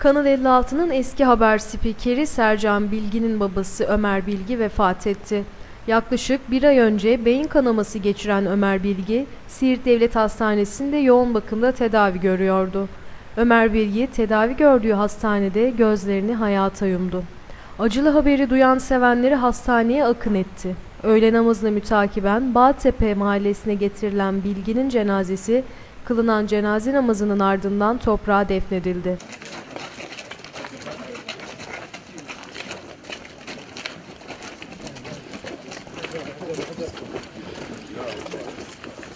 Kanal 56'nın eski haber spikeri Sercan Bilgi'nin babası Ömer Bilgi vefat etti. Yaklaşık bir ay önce beyin kanaması geçiren Ömer Bilgi, Siirt Devlet Hastanesi'nde yoğun bakımda tedavi görüyordu. Ömer Bilgi tedavi gördüğü hastanede gözlerini hayata yumdu. Acılı haberi duyan sevenleri hastaneye akın etti. Öğle namazını mütakiben Bağtepe mahallesine getirilen Bilgi'nin cenazesi kılınan cenaze namazının ardından toprağa defnedildi. よろしくお願いします。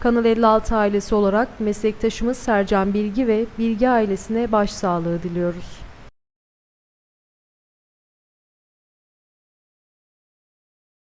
Kanal 56 ailesi olarak meslektaşımız Sercan Bilgi ve Bilgi ailesine başsağlığı diliyoruz.